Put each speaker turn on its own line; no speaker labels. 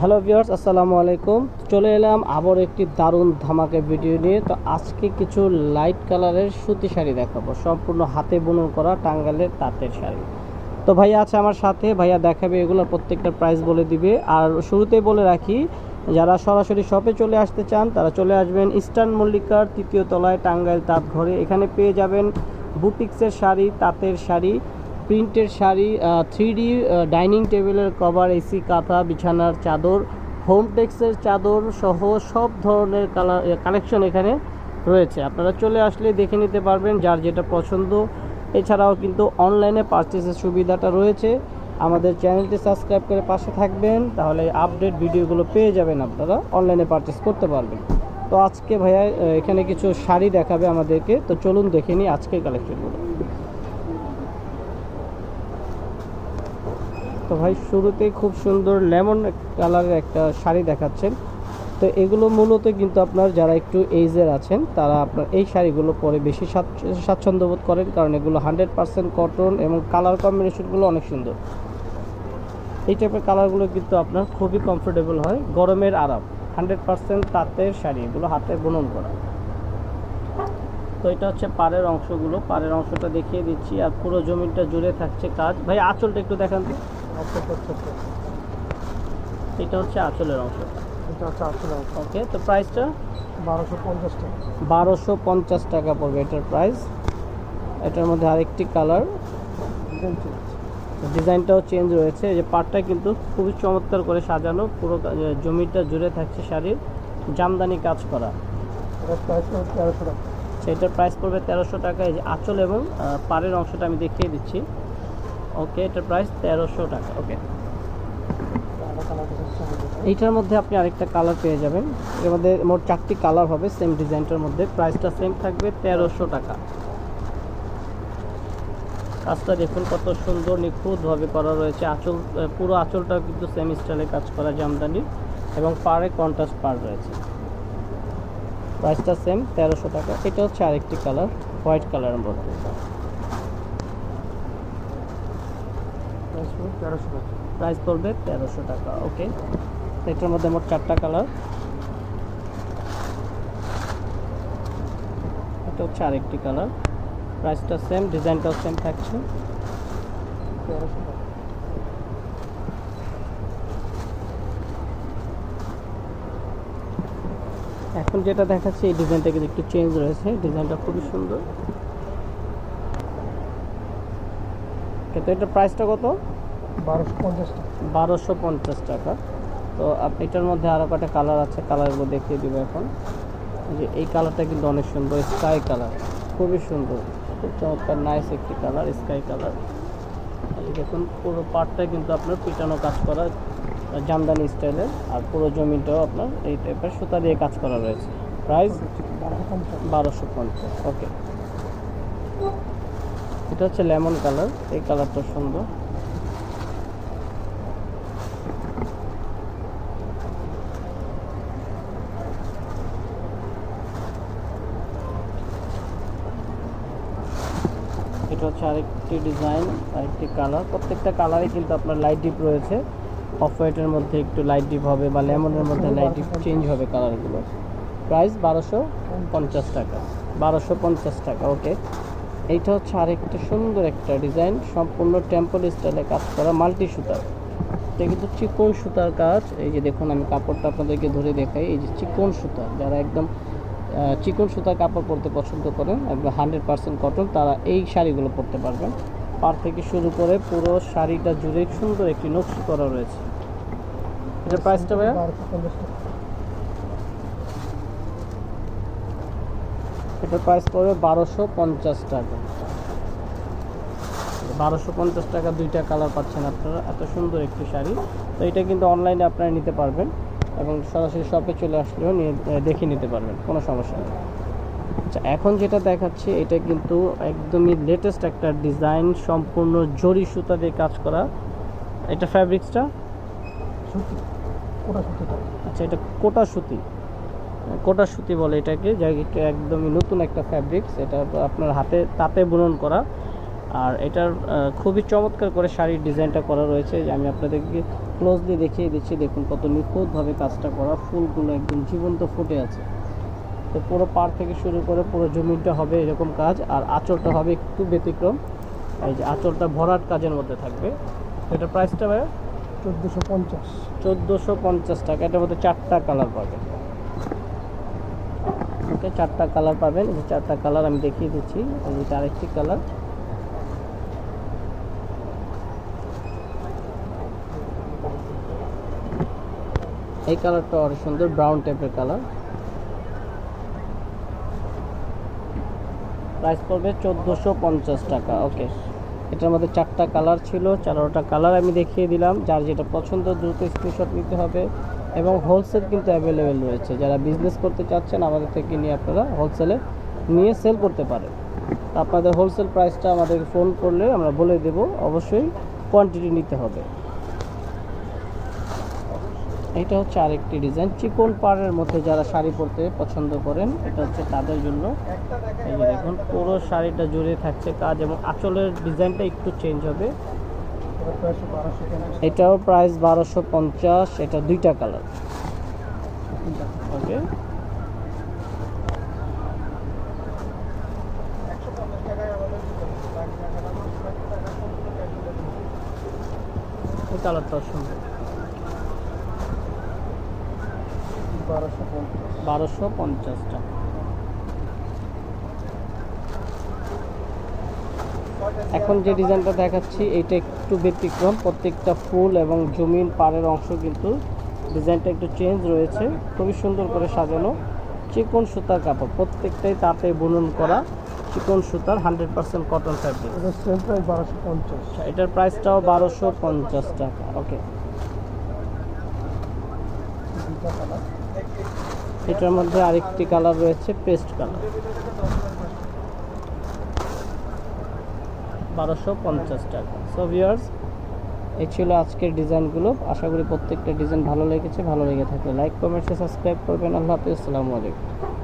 Hello viewers, আসসালামু আলাইকুম। চলে এলাম আবার একটি দারুণ ধামাকে ভিডিও নিয়ে। তো আজকে কিছু লাইট কালারের সুতি শাড়ি দেখাবো। সম্পূর্ণ হাতে বুনন করা টাঙ্গালের তাঁতের শাড়ি। তো ভাইয়া আছে আমার সাথে। ভাইয়া দেখাবে এগুলোর প্রত্যেকটা প্রাইস বলে দিবে। আর শুরুতেই বলে রাখি, যারা সরাসরি শপে চলে আসতে চান, তারা চলে আসবেন ইস্টার্ন মল্লিকার তৃতীয় তলায় টাঙ্গাইল তাঁত ঘরে। এখানে পেয়ে যাবেন বুটিক্সের শাড়ি, তাঁতের শাড়ি। প্রিন্টের শাড়ি থ্রি ডি ডাইনিং টেবিলের কভার এসি কাঁথা, বিছানার চাদর হোম টেক্সের চাদর সহ সব ধরনের কালেকশন এখানে রয়েছে। আপনারা চলে আসলে দেখে নিতে পারবেন যার যেটা পছন্দ। এছাড়াও কিন্তু অনলাইনে পারচেসের সুবিধাটা রয়েছে। আমাদের চ্যানেলটি সাবস্ক্রাইব করে পাশে থাকবেন, তাহলে আপডেট ভিডিওগুলো পেয়ে যাবেন আপনারা। অনলাইনে পারচেস করতে পারবেন। তো আজকে ভাইয়া এখানে কিছু শাড়ি দেখাবে আমাদেরকে। তো চলুন দেখে নিই আজকের কালেকশনগুলো তো ভাই শুরুতেই খুব সুন্দর লেমন কালারের একটা শাড়ি দেখাচ্ছেন। তো এগুলো মূলত কিন্তু আপনার যারা একটু এইজের আছেন, তারা আপনার এই শাড়িগুলো পরে বেশি স্বাচ্ছ- স্বাচ্ছন্দ্য বোধ করেন, কারণ এগুলো হান্ড্রেড পার্সেন্ট কটন এবং কালার কম্বিনেশনগুলো অনেক সুন্দর। এই টাইপের কালারগুলো কিন্তু আপনার খুবই কমফোর্টেবল হয়, গরমের আরাম। হান্ড্রেড পার্সেন্ট তাঁতের শাড়ি, এগুলো হাতে বুনন করা। তো এটা হচ্ছে পাড়ের অংশগুলো। পাড়ের অংশটা দেখিয়ে দিচ্ছি, আর পুরো জমিটা জুড়ে থাকছে কাজ ভাই, আঁচলটা একটু দেখান তো। এটা হচ্ছে আঁচলের অংশ।
এটা হচ্ছে
ওকে তো প্রাইসটা
বারোশো পঞ্চাশ টাকা।
বারোশো পঞ্চাশ টাকা পড়বে এটার প্রাইস এটার মধ্যে আরেকটি কালার ডিজাইনটাও চেঞ্জ রয়েছে। এই যে পাটটা কিন্তু খুবই চমৎকার করে সাজানো। পুরো জমিটা জুড়ে থাকছে শাড়ির। জামদানি কাজ করা। সেটার প্রাইস পড়বে তেরোশো টাকা। এই যে আঁচল এবং পাড়ের অংশটা আমি দেখিয়ে দিচ্ছি। ওকে এটার প্রাইস তেরোশো টাকা ওকে এইটার মধ্যে আপনি আরেকটা কালার পেয়ে যাবেন। এর মধ্যে মোট চারটি কালার হবে সেম ডিজাইনটার মধ্যে। প্রাইসটা সেম থাকবে তেরোশো টাকা। কাজটা দেখুন কত সুন্দর, নিখুঁতভাবে করা রয়েছে। আঁচল পুরো আঁচলটা কিন্তু সেম স্টাইলে কাজ করা জামদানি এবং পাড়ে কন্ট্রাস্ট পার রয়েছে। প্রাইসটা সেম তেরোশো টাকা। এটা হচ্ছে আরেকটি কালার হোয়াইট কালারের মধ্যে।
প্রাইস
পড়বে তেরোশো টাকা ওকে এটার মধ্যে মোট চারটা কালার এটা হচ্ছে আরেকটি কালার প্রাইসটা সেম ডিজাইনটাও সেম থাকছে। এখন যেটা দেখাচ্ছে, এই ডিজাইনটা কিন্তু একটু চেঞ্জ রয়েছে। ডিজাইনটা খুবই সুন্দর। কিন্তু এটার প্রাইসটা কত?
বারোশো পঞ্চাশ টাকা।
তো আপনি এটার মধ্যে আরও কটা কালার আছে? কালারগুলো দেখিয়ে দিব এখন। যে এই কালারটা কিন্তু অনেক সুন্দর স্কাই কালার খুবই সুন্দর। খুব চমৎকার নাইস একটি কালার স্কাই কালার দেখুন, পুরো পার্টটা কিন্তু আপনার পিটানো কাজ করা, জামদানি স্টাইলের আর পুরো জমিটাও আপনার এই টাইপের সুতা দিয়ে কাজ করা রয়েছে। প্রাইস
বারোশো পঞ্চাশ।
ওকে এটা হচ্ছে লেমন কালার এই কালারটা সুন্দর এটা হচ্ছে আরেকটি ডিজাইন আরেকটি কালার প্রত্যেকটা কালারে কিন্তু আপনার লাইট ডিপ রয়েছে। অফ হোয়াইটের মধ্যে একটু লাইট ডিপ হবে বা লেমনের মধ্যে লাইট ডিপ চেঞ্জ হবে কালারগুলো প্রাইস বারোশো পঞ্চাশ টাকা। বারোশো পঞ্চাশ টাকা ওকে এইটা হচ্ছে আরেকটা সুন্দর একটা ডিজাইন সম্পূর্ণ টেম্পল স্টাইলে কাজ করা মাল্টি সুতার। এটা কিন্তু চিকন সুতার কাজ। এই যে দেখুন, আমি কাপড়টা আপনাদেরকে ধরে দেখাই। এই যে চিকন সুতা, যারা একদম চিকন সুতার কাপড় পরতে পছন্দ করেন একদম হান্ড্রেড পার্সেন্ট কটন, তারা এই শাড়িগুলো পরতে পারবেন। পার থেকে শুরু করে পুরো শাড়িটা জুড়ে সুন্দর একটি নকশি করা রয়েছে। এটার প্রাইসটা ভাইয়া? এটার প্রাইস পড়বে বারোশো পঞ্চাশ টাকা। বারোশো পঞ্চাশ টাকা দুইটা কালার পাচ্ছেন আপনারা। এত সুন্দর একটি শাড়ি। তো এটা কিন্তু অনলাইনে আপনারা নিতে পারবেন। এবং সরাসরি শপে চলে আসলেও নিয়ে দেখে নিতে পারবেন কোনো সমস্যা নেই। আচ্ছা এখন যেটা দেখাচ্ছি এটা কিন্তু একদমই লেটেস্ট একটা ডিজাইন সম্পূর্ণ জরি সুতা দিয়ে কাজ করা। এটা ফ্যাব্রিক্সটা আচ্ছা এটা কোটা সুতি। কোটা সুতি বলে এটাকে যা এটা একদমই নতুন একটা ফ্যাব্রিক্স এটা আপনার হাতে তাতে বুনন করা। আর এটার খুবই চমৎকার করে শাড়ির ডিজাইনটা করা রয়েছে। যে আমি আপনাদেরকে ক্লোজলি দেখিয়ে দিচ্ছি দেখুন কত নিখুঁতভাবে কাজটা করা ফুলগুলো একদম জীবন্ত ফুটে আছে। তো পুরো পার থেকে শুরু করে পুরো জমিটা হবে এরকম কাজ আর আঁচলটা হবে একটু ব্যতিক্রম। এই যে আঁচলটা ভরাট কাজের মধ্যে থাকবে। এটা প্রাইসটা ভাই
চোদ্দোশো পঞ্চাশ।
চোদ্দোশো পঞ্চাশ টাকা এটার মধ্যে চারটা কালার পাবেন। ওকে চারটা কালার পাবেন। এই যে চারটা কালার আমি দেখিয়ে দিচ্ছি এই যে আরেকটি কালার এই কালারটা অনেক সুন্দর ব্রাউন টাইপের কালার। প্রাইস পড়বে চোদ্দোশো পঞ্চাশ টাকা ওকে এটার মধ্যে চারটা কালার ছিল, চারোটা কালার আমি দেখিয়ে দিলাম। যার যেটা পছন্দ, দ্রুত স্ক্রিনশট নিতে হবে। এবং হোলসেল কিন্তু অ্যাভেলেবেল রয়েছে। যারা বিজনেস করতে চাচ্ছেন, আমাদের থেকে নিয়ে আপনারা হোলসেলে নিয়ে সেল করতে পারেন। আপনাদের হোলসেল প্রাইসটা আমাদের ফোন করলে আমরা বলে দেব। অবশ্যই কোয়ান্টিটি নিতে হবে। এটা হচ্ছে আরেকটি ডিজাইন চিকন পাড়ের মধ্যে যারা শাড়ি পরতে পছন্দ করেন, এটা হচ্ছে তাদের জন্য। এই যে দেখুন, পুরো শাড়িটা জুড়ে থাকছে কাজ এবং আঁচলের ডিজাইনটা একটু চেঞ্জ হবে। এটাও প্রাইস বারোশো পঞ্চাশ, এটা দুইটা কালার ওকে এই কালারটাও সুন্দর।
বারোশো পঞ্চাশ
টাকা। এখন যে ডিজাইনটা দেখাচ্ছি এটা একটু ব্যতিক্রম। প্রত্যেকটা ফুল এবং জমিন পাড়ের অংশ কিন্তু ডিজাইনটা একটু চেঞ্জ রয়েছে। খুবই সুন্দর করে সাজানো চিকন সুতার কাপড়। প্রত্যেকটাই তাতে বুনন করা চিকন সুতার হান্ড্রেড পার্সেন্ট কটন ফ্যাব্রিক
বারোশো পঞ্চাশ।
এটার প্রাইসটাও বারোশো পঞ্চাশ টাকা। ওকে এটার মধ্যে আরেকটি কালার রয়েছে পেস্ট কালার বারোশো পঞ্চাশ টাকা। সো ভিউয়ার্স এই ছিল আজকের ডিজাইনগুলো। আশা করি প্রত্যেকটা ডিজাইন ভালো লেগেছে। ভালো লেগে থাকে লাইক কমেন্টসে সাবস্ক্রাইব করবেন। আল্লাহ হাফিজ। আসসালামু আলাইকুম।